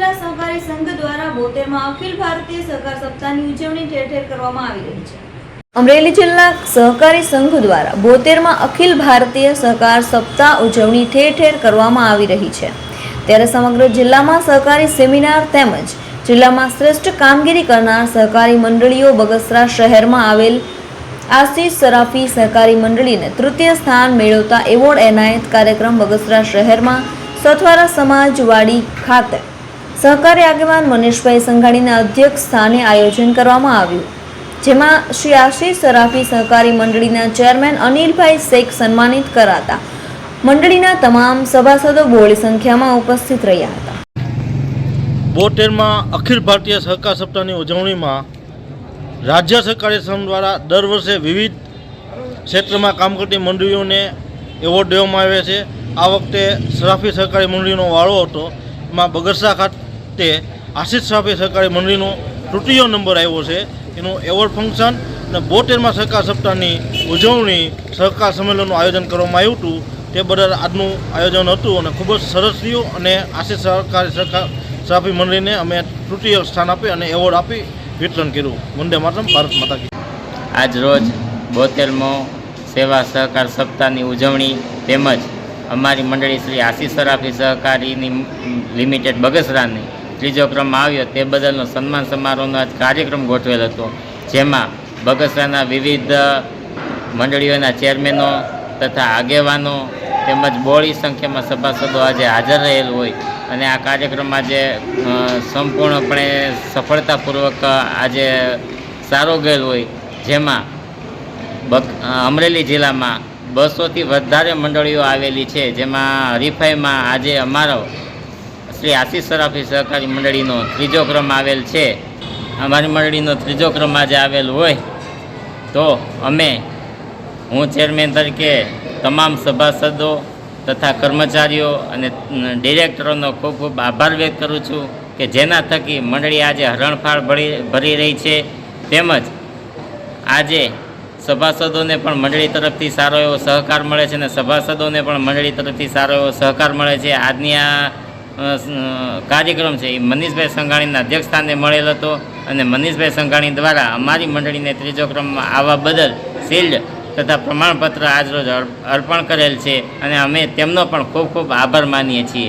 જિલ્લા સહકારી સંઘ દ્વારા બોતેરમાં અખિલ ભારતીય સહકાર સપ્તાહની ઉજવણી ઠેર ઠેર કરવામાં આવી રહી છે. અમરેલી જિલ્લા સહકારી સંઘ દ્વારા બોતેરમાં અખિલ ભારતીય સહકાર સપ્તાહ ઉજવણી ઠેર ઠેર કરવામાં આવી રહી છે. ત્યારે સમગ્ર જિલ્લામાં સહકારી સેમિનાર તેમજ જિલ્લામાં શ્રેષ્ઠ કામગીરી કરનાર સહકારી મંડળીઓ બગસરા શહેરમાં આવેલ આશીષ સરાફી સહકારી મંડળીને તૃતીય સ્થાન મેળવતા એવોર્ડ એનાયત કાર્યક્રમ બગસરા શહેરમાં સથવારા સમાજવાડી ખાતે સહકારી આગેવાન મનીષભાઈ સંઘાણીના અધ્યક્ષ સ્થાને આયોજન કરવામાં આવ્યું. જેમાં શ્રી આશીષ સરાફી સહકારી મંડળીના ચેરમેન અનિલભાઈ શેખ સન્માનિત કરાતા મંડળીના તમામ સભાસદો બોળી સંખ્યામાં ઉપસ્થિત રહ્યા હતા. બોતેરમાં અખિલ ભારતીય સહકાર સપ્તાહની ઉજવણીમાં રાજ્ય સહકારી સંઘ દ્વારા દર વર્ષે વિવિધ ક્ષેત્રમાં કામ કરતી મંડળીઓને એવોર્ડ દેવામાં આવે છે. આ વખતે સરાફી સહકારી મંડળીનો વાળો હતો. એમાં બગરસા ખાતે આશિષ સરાફી સહકારી મંડળીનો તૃતીય નંબર આવ્યો છે. એનું એવોર્ડ ફંક્શન અને બોટેરમાં સહકાર સપ્તાહની ઉજવણી સહકાર સંમેલનનું આયોજન કરવામાં આવ્યું હતું. તે બદલ આજનું આયોજન હતું અને ખૂબ જ સરસ રહ્યું અને આશિષ સહકારી સહકાર સરાફી મંડળીને અમે તૃતીય સ્થાન આપી અને એવોર્ડ આપી વિતરણ કર્યું. વંદે માતરમ, ભારત માતા આજ રોજ બોતેરમો સેવા સહકાર સપ્તાહની ઉજવણી તેમજ અમારી મંડળી શ્રી આશીષ સરાફી સહકારીની લિમિટેડ બગસરાની ત્રીજો ક્રમ આવ્યો તે બદલનો સન્માન સમારોહનો આજ કાર્યક્રમ ગોઠવેલ હતો. જેમાં બગસરાના વિવિધ મંડળીઓના ચેરમેનો તથા આગેવાનો તેમજ બોળી સંખ્યામાં સભાસદો આજે હાજર રહેલ હોય અને આ કાર્યક્રમ આજે સંપૂર્ણપણે સફળતાપૂર્વક આજે સારો ગયેલ હોય. જેમાં અમરેલી જિલ્લામાં બસોથી વધારે મંડળીઓ આવેલી છે. જેમાં હરીફાઈમાં આજે અમારો શ્રી આશીષ સરાફી સહકારી મંડળીનો ત્રીજો ક્રમ આવેલ છે. અમારી મંડળીનો ત્રીજો ક્રમ આજે આવેલ હોય તો અમે હું ચેરમેન તરીકે તમામ સભાસદો તથા કર્મચારીઓ અને ડિરેક્ટરોનો ખૂબ ખૂબ આભાર વ્યક્ત કરું છું કે જેના થકી મંડળી આજે હરણફાળ ભરી ભરી રહી છે. તેમજ આજે સભાસદોને પણ મંડળી તરફથી સારો એવો સહકાર મળે છે અને સભાસદોને પણ મંડળી તરફથી સારો એવો સહકાર મળે છે. આજની આ કાર્યક્રમ છે. એ મનીષભાઈ સંઘાણીના અધ્યક્ષસ્થાને મળેલ હતો અને મનીષભાઈ સંઘાણી દ્વારા અમારી મંડળીને ત્રીજો ક્રમમાં આવવા બદલ શિલ્ડ તથા પ્રમાણપત્ર આજરોજ અર્પ- અર્પણ કરેલ છે અને અમે તેમનો પણ ખૂબ ખૂબ આભાર માનીએ છીએ.